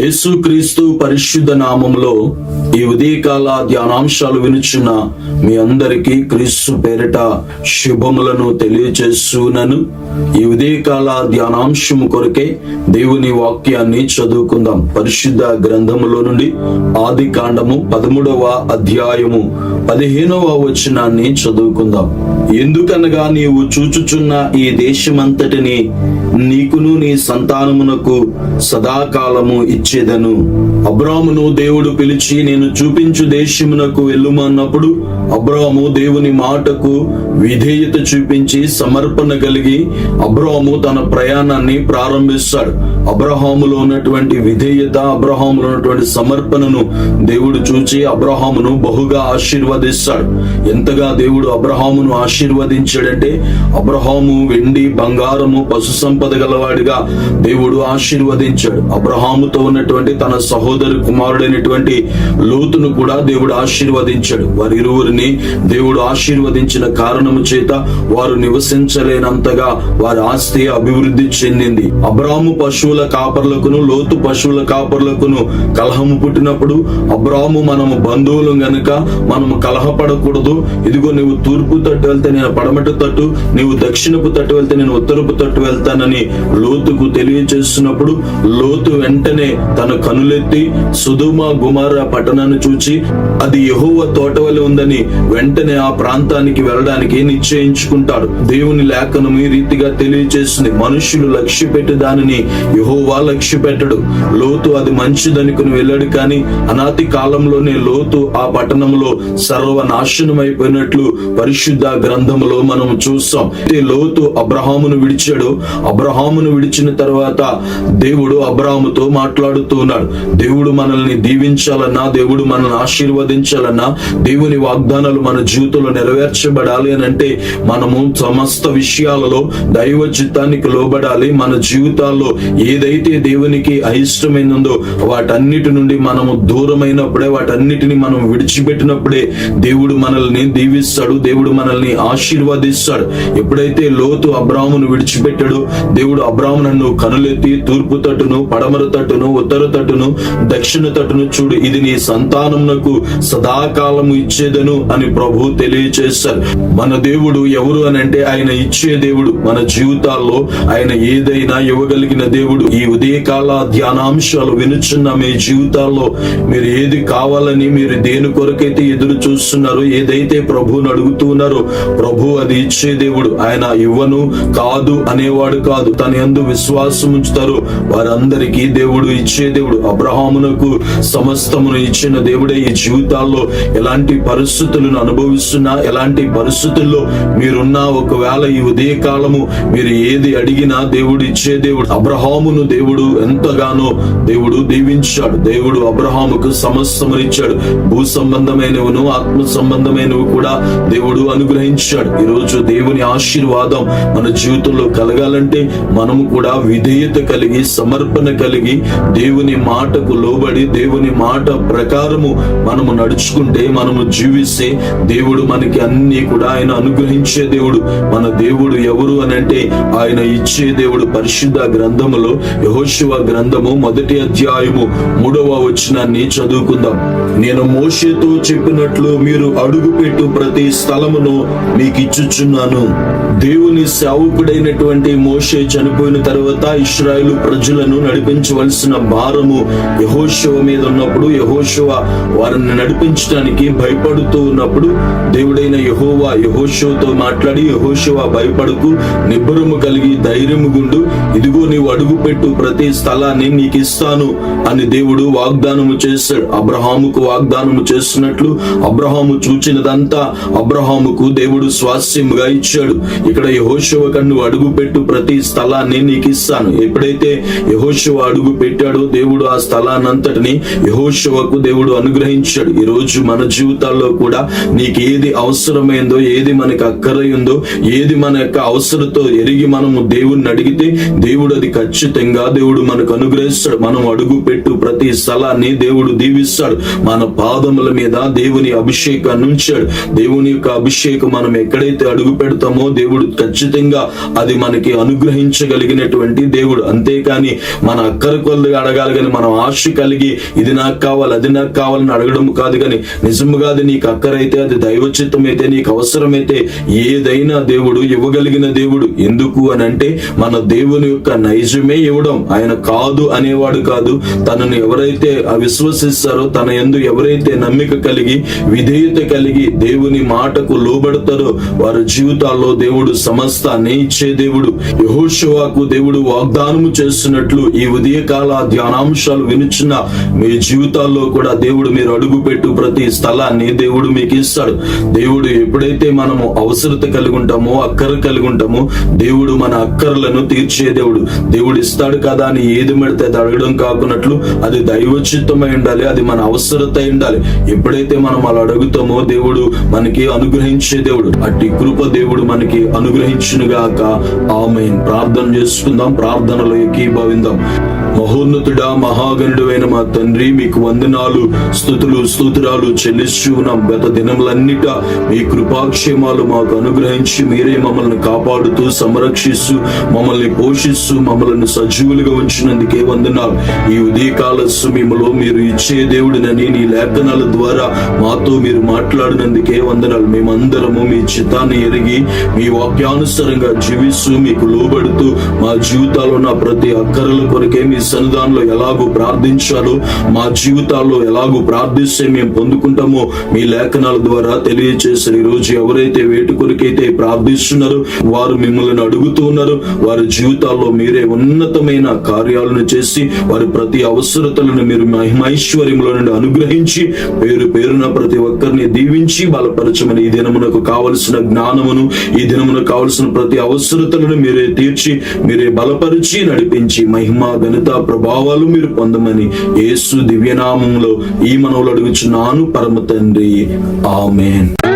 యేసుక్రీస్తు పరిశుద్ధ నామములో ఈ ఉదయకాల ధ్యానాంశాలు వినుచున్న మీ అందరికీ క్రీస్తు పేరిట శుభములను తెలియచేస్తున్నాను. ఈ ఉదయకాల ధ్యానాంశము కొరకే దేవుని వాక్యాన్ని చదువుకుందాం. పరిశుద్ధ గ్రంథములో నుండి ఆది కాండము పదమూడవ అధ్యాయము పదిహేనవ వచనాన్ని చదువుకుందాం. ఎందుకనగా నీవు చూచుచున్న ఈ దేశమంతటిని నీకును నీ సంతానమునకు సదాకాలము ఇచ్చేదను. అబ్రామును దేవుడు పిలిచి నేను చూపించు దేశమునకు వెళ్ళుమన్నప్పుడు అబ్రాము దేవుని మాటకు విధేయత చూపించి సమర్పణ కలిగి అబ్రాము తన ప్రయాణాన్ని ప్రారంభిస్తాడు. అబ్రహాములో ఉన్నటువంటి విధేయత అబ్రహాములో ఉన్నటువంటి సమర్పణను దేవుడు చూచి అబ్రహామును బహుగా ఆశీర్వదిస్తాడు. ఎంతగా దేవుడు అబ్రహామును ఆశీర్వదించాడంటే అబ్రహాము వెండి బంగారము పశు సంపద గలవాడిగా దేవుడు ఆశీర్వదించాడు. అబ్రహాముతో ఉన్నటువంటి తన సహోదరు కుమారుడైనటువంటి లోతును కూడా దేవుడు ఆశీర్వదించాడు. వారి ఇరువురిని దేవుడు ఆశీర్వదించిన కారణము చేత వారు నివసించలేనంతగా వారి ఆస్తి అభివృద్ధి చెందింది. అబ్రాము పశువుల కాపర్లకును లోతు పశువుల కాపర్లకును కలహము పుట్టినప్పుడు అబ్రాము మనము బంధువులు గనుక మనము కలహపడకూడదు. ఇదిగో నువ్వు తూర్పు తట్టు వెళ్తే నేను పడమటి తట్టు నీవు దక్షిణపు తట్టు వెళ్తే నేను ఉత్తరపు తట్టు వెళ్తానని లోతుకు తెలియచేస్తున్నప్పుడు లోతు వెంటనే తన కనులెత్తి సుధుమ గుమార పట్టణాన్ని చూచి అది యహోవ తోట వలె ఉందని వెంటనే ఆ ప్రాంతానికి వెళ్ళడానికి నిశ్చయించుకుంటాడు. దేవుని లేఖనం ఈ రీతిగా తెలియచేస్తుంది. మనుషులు లక్ష్య పెట్టి దానిని యహోవా లక్ష్య పెట్టడు. లోతు అది మంచిదనుకుని వెళ్ళాడు కానీ అనాతి కాలంలోనే లోతు ఆ పట్టణంలో సర్వనాశనమైపోయినట్లు పరిశుద్ధ గ్రంథములో మనం చూస్తాం. అయితే లోతు అబ్రహామును విడిచాడు. అబ్రహామును విడిచిన తర్వాత దేవుడు అబ్రహాముతో మాట్లాడుతూ ఉన్నాడు. దేవుడు మనల్ని దీవించాలన్నా దేవుడు మనల్ని ఆశీర్వదించాలన్నా దేవుని వాగ్దానాలు మన జీవితంలో నెరవేర్చబడాలి అని అంటే మనము సమస్త విషయాలలో దైవ చిత్తానికి లోబడాలి. మన జీవితాల్లో ఏదైతే దేవునికి అయిష్టమైందో వాటన్నిటి నుండి మనము దూరమైనప్పుడే వాటన్నిటిని మనం విడిచిపెట్టినప్పుడే దేవుడు మనల్ని దీవిస్తాడు దేవుడు మనల్ని ఆశీర్వదిస్తాడు. ఎప్పుడైతే లోతు అబ్రాహ్మును విడిచిపెట్టాడో దేవుడు అబ్రాము కనులెత్తి తూర్పు తట్టును పడమర తట్టును ఉత్తర తట్టును దక్షిణ తట్టును చూడు. ఇది నీ సంతానమునకు సదాకాలము ఇచ్చేదను అని ప్రభు తెలియచేస్తారు మన దేవుడు ఎవరు అని అంటే ఆయన ఇచ్చే దేవుడు. మన జీవితాల్లో ఆయన ఏదైనా ఇవ్వగలిగిన దేవుడు. ఈ ఉదయకాల ధ్యానాంశాలు వినుచున్న మీ జీవితాల్లో మీరు ఏది కావాలని మీరు దేని కొరకైతే ఎదురు చూస్తున్నారు. ఏదైతే ప్రభువును అడుగుతున్నారో ప్రభు అది ఇచ్చే దేవుడు. ఆయన ఇవ్వను కాదు అనేవాడు కాదు. తన ఎందు విశ్వాసం ఉంచుతారు. వారందరికీ దేవుడు ఇచ్చే దేవుడు. అబ్రహామునకు సమస్తమును ఇచ్చిన దేవుడే ఈ జీవితాల్లో ఎలాంటి పరిస్థితులను అనుభవిస్తున్నా ఎలాంటి పరిస్థితుల్లో మీరున్నా ఒకవేళ ఈ ఉదయ కాలము మీరు ఏది అడిగినా దేవుడు ఇచ్చే దేవుడు. అబ్రహామును దేవుడు ఎంతగానో దేవుడు దీవించాడు. దేవుడు అబ్రహాముకు సమస్తమునిచ్చాడు భూ సంబంధమైనవును ఆత్మ సంబంధమైనవి కూడా దేవుడు అనుగ్రహించాడు. ఈరోజు దేవుని ఆశీర్వాదం మన జీవితంలో కలగాలంటే మనము కూడా విధేయత కలిగి సమర్పణ కలిగి దేవుని మాటకు లోబడి దేవుని మాట ప్రకారము మనము నడుచుకుంటే మనము జీవిస్తే దేవుడు మనకి అన్ని కూడా ఆయన అనుగ్రహించే దేవుడు. మన దేవుడు ఎవరు అని అంటే ఆయన ఇచ్చే దేవుడు పరిశుద్ధ గ్రంథములో యహోశివ గ్రంథము మొదటి అధ్యాయము మూడవ వచనాన్ని చదువుకుందాం. నేను మోషేతో చెప్పినట్లు దేశములో మీరు అడుగుపెట్టు ప్రతి స్థలమును మీకు ఇచ్చుచున్నాను దేవుని సేవకుడైనటువంటి మోషే చనిపోయిన తర్వాత ఇస్రాయేలు ప్రజలను నడిపించవలసిన భారము యహోశివ మీద ఉన్నప్పుడు యహోశివ వారిని నడిపించడానికి భయపడుతూ ఉన్నప్పుడు దేవుడైన యహోవా యహోశివతో మాట్లాడి యహోశివ భయపడకు నిబ్బరము కలిగి ధైర్యము గుండు ఇదిగో నీవు అడుగు పెట్టు ప్రతి స్థలాన్ని నీకు ఇస్తాను అని దేవుడు వాగ్దానము చేశాడు. అబ్రహాముకు వాగ్దానము చేస్తున్నట్లు అబ్రహాము చూచినదంతా అబ్రహాముకు దేవుడు స్వాస్యముగా ఇచ్చాడు. ఇక్కడ యహోశివ కన్ను అడుగు పెట్టు ప్రతి స్థలాన్ని నీకు ఇస్తాను. ఎప్పుడైతే యహోశివ అడుగు పెట్టాడో దేవుడు ఆ స్థలాన్నంతటిని యహోశివకు దేవుడు అనుగ్రహించాడు. ఈ రోజు మన జీవితాల్లో కూడా నీకు ఏది అవసరమైందో ఏది మనకు అక్కరయుందో ఏది మన యొక్క అవసరతో ఎరిగి మనము దేవుణ్ణి అడిగితే దేవుడు అది ఖచ్చితంగా దేవుడు మనకు అనుగ్రహిస్తాడు. మనం అడుగు పెట్టు ప్రతి స్థలాన్ని దేవుడు దీవిస్తాడు. మన పాదముల మీద దేవుని అభి అభిషేకాన్ని ఉంచాడు. దేవుని యొక్క అభిషేకం మనం ఎక్కడైతే అడుగు పెడతామో దేవుడు ఖచ్చితంగా అది మనకి అనుగ్రహించగలిగినటువంటి దేవుడు. అంతేకాని మన అక్కర కొద్దిగా అడగాలి కానీ మనం ఆశ కలిగి ఇది నాకు కావాలి అది నాకు కావాలని అడగడం కాదు కానీ నిజముగా అది నీకు అక్కరైతే అది దైవచిత్తం అయితే నీకు అవసరమైతే ఏదైనా దేవుడు ఇవ్వగలిగిన దేవుడు. ఎందుకు అని అంటే మన దేవుని యొక్క నైజమే ఇవ్వడం. ఆయన కాదు అనేవాడు కాదు. తనను ఎవరైతే విశ్వసిస్తారో తన ఎందు ఎవరైతే నమ్మిక కలిగి విధేయత కలిగి దేవుని మాటకు లోబడతారో వారి జీవితాల్లో దేవుడు సమస్త ఇచ్చే దేవుడు. యహోశివాకు దేవుడు వాగ్దానము చేస్తున్నట్లు ఈ ఉదయకాల ధ్యానాంశాలు వినుచున్న మీ జీవితాల్లో కూడా దేవుడు మీరు అడుగు పెట్టు ప్రతి స్థలాన్ని దేవుడు మీకు ఇస్తాడు. దేవుడు ఎప్పుడైతే మనము అవసరత కలిగి ఉంటామో అక్కర కలిగి ఉంటామో దేవుడు మన అక్కర్లను తీర్చే దేవుడు. దేవుడు ఇస్తాడు కదా అని ఏది మెడితే అది అడగడం కాకున్నట్లు అది దైవచిత్తమై ఉండాలి అది మన అవసరత ఉండాలి. ఎప్పుడైతే మనం అలా అడుగుతామో దేవుడు మనకి అనుగ్రహించే దేవుడు. అట్టి కృప దేవుడు మనకి అనుగ్రహించునుగాక. ఆమె ప్రార్థన చేసుకుందాం ప్రార్థనలో ఏకీభవిందాం. మహోన్నతుడా మహాగణుడైన మా తండ్రి మీకు వందనాలు స్థుతులు స్తోత్రాలు చెల్లిస్తూ ఉన్నాం. గత దినములన్నిట మీ కృపాక్షేమాలు మాకు అనుగ్రహించి మీరే మమ్మల్ని కాపాడుతూ సంరక్షిస్తూ మమ్మల్ని పోషిస్తూ మమ్మల్ని సజీవులుగా ఉంచినందుకే వందనాలు. ఈ ఉదయకాల సమయంలో మీరు ఇచ్చే దేవుడినని నీ లేఖనాల ద్వారా మాతో మీరు మాట్లాడినందుకే వందనాలు. మేమందరము మీ చిత్తాన్ని ఎరిగి మీ వాక్యానుసారంగా జీవిస్తూ మీకు లోబడుతూ మా జీవితాల్లో ఉన్న ప్రతి అక్కరల కొరకే మీ సన్నిధానంలో ఎలాగూ ప్రార్థించాలో మా జీవితాల్లో ఎలాగో ప్రార్థిస్తే మేము పొందుకుంటామో మీ లేఖనాల ద్వారా తెలియజేసిన ఈరోజు రోజు ఎవరైతే వేటి కొరకైతే ప్రార్థిస్తున్నారో వారు మిమ్మల్ని అడుగుతూ ఉన్నారు. వారి జీవితాల్లో మీరే ఉన్నతమైన కార్యాలను చేసి వారి ప్రతి అవసరతలను మీరు మహిమైశ్వర్యంలో నుండి అనుగ్రహించి పేరు పేరున ప్రతి ఒక్కరిని దీవించి బలపరచమని ఈ దినమునకు కావలసిన జ్ఞానమును ఈ దినమునకు కావలసిన ప్రతి అవసరతలను మీరే తీర్చి మీరే బలపరిచి నడిపించి మహిమ ఘనత ప్రభావాలు మీరు పొందమని యేసు దివ్యనామంలో ఈ మనవులు అడుగుచున్నాను. పరమ తండ్రి. ఆమెన్.